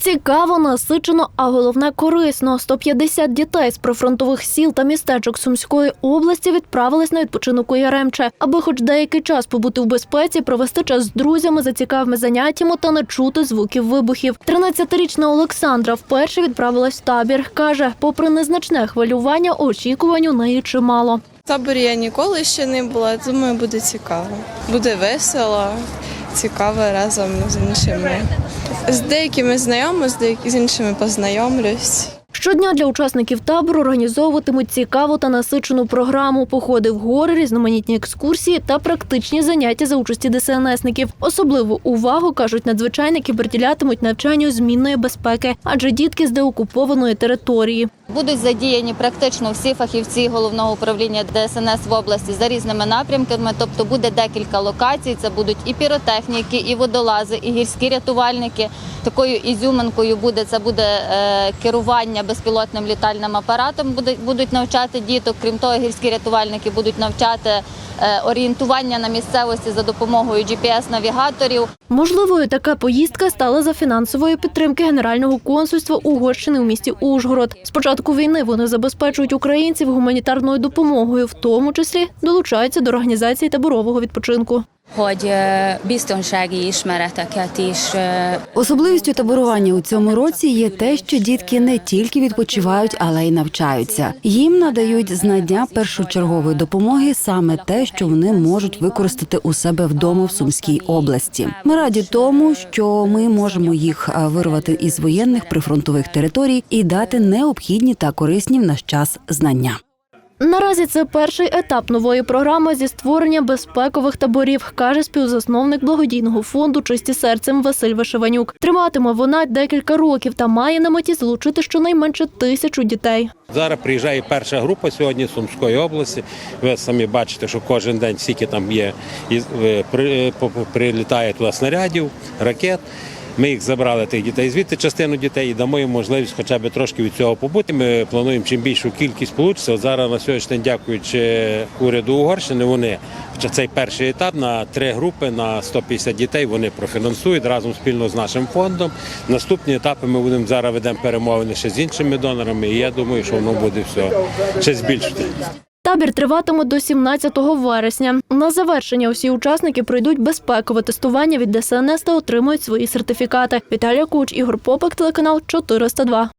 Цікаво, насичено, а головне корисно. 150 дітей з прифронтових сіл та містечок Сумської області відправились на відпочинок у Яремче, аби хоч деякий час побути в безпеці, провести час з друзями за цікавими заняттями та не чути звуків вибухів. 13-річна Олександра вперше відправилась в табір. каже, попри незначне хвилювання, очікувань у неї чимало. В таборі я ніколи ще не була. Думаю, буде цікаво. Буде весело, цікаво разом з іншими. З деякими знайомо, з, деякими з іншими познайомлюсь. Щодня для учасників табору організовуватимуть цікаву та насичену програму, походи в гори, різноманітні екскурсії та практичні заняття за участі ДСНСників. Особливу увагу кажуть надзвичайники приділятимуть навчанню змінної безпеки, адже дітки з деокупованої території. Будуть задіяні практично всі фахівці головного управління ДСНС в області за різними напрямками. Тобто буде декілька локацій. Це будуть і піротехніки, і водолази, і гірські рятувальники. Такою ізюминкою буде це буде е, керування безпілотним літальним апаратом. Будуть навчати діток. Крім того, гірські рятувальники будуть навчати е, орієнтування на місцевості за допомогою GPS-навігаторів. Можливою така поїздка стала за фінансової підтримки Генерального консульства Угорщини у місті Ужгород. З початку війни вони забезпечують українців гуманітарною допомогою, в тому числі долучаються до організації таборового відпочинку. Hogy biztonsági ismereteket is Особливістю таборування у цьому році є те, що дітки не тільки відпочивають, але й навчаються. Їм надають знання першочергової допомоги саме те, що вони можуть використати у себе вдома в Сумській області. Ми раді тому, що ми можемо їх вирвати із воєнних прифронтових територій і дати необхідні та корисні в наш час знання. Наразі це перший етап нової програми зі створення безпекових таборів, каже співзасновник благодійного фонду Чисті серцем Василь Вишиванюк. Триватиме вона декілька років та має на меті залучити щонайменше тисячу дітей. Зараз приїжджає перша група сьогодні з Сумської області. Ви самі бачите, що кожен день скільки там є, е, е, прилітає туди снарядів, ракет. Ми їх забрали тих дітей звідти частину дітей і дамо їм можливість хоча б трошки від цього побути. Ми плануємо чим більшу кількість получиться. От зараз на сьогоднішній день, дякуючи уряду Угорщини, вони хоча цей перший етап на три групи на 150 дітей вони профінансують разом спільно з нашим фондом. Наступні етапи ми будемо зараз ведемо перемовини ще з іншими донорами. І я думаю, що воно буде все ще збільшити. Табір триватиме до 17 вересня. На завершення усі учасники пройдуть безпекове тестування від ДСНС та отримують свої сертифікати. Віталія Куч, Ігор Попик, телеканал 402.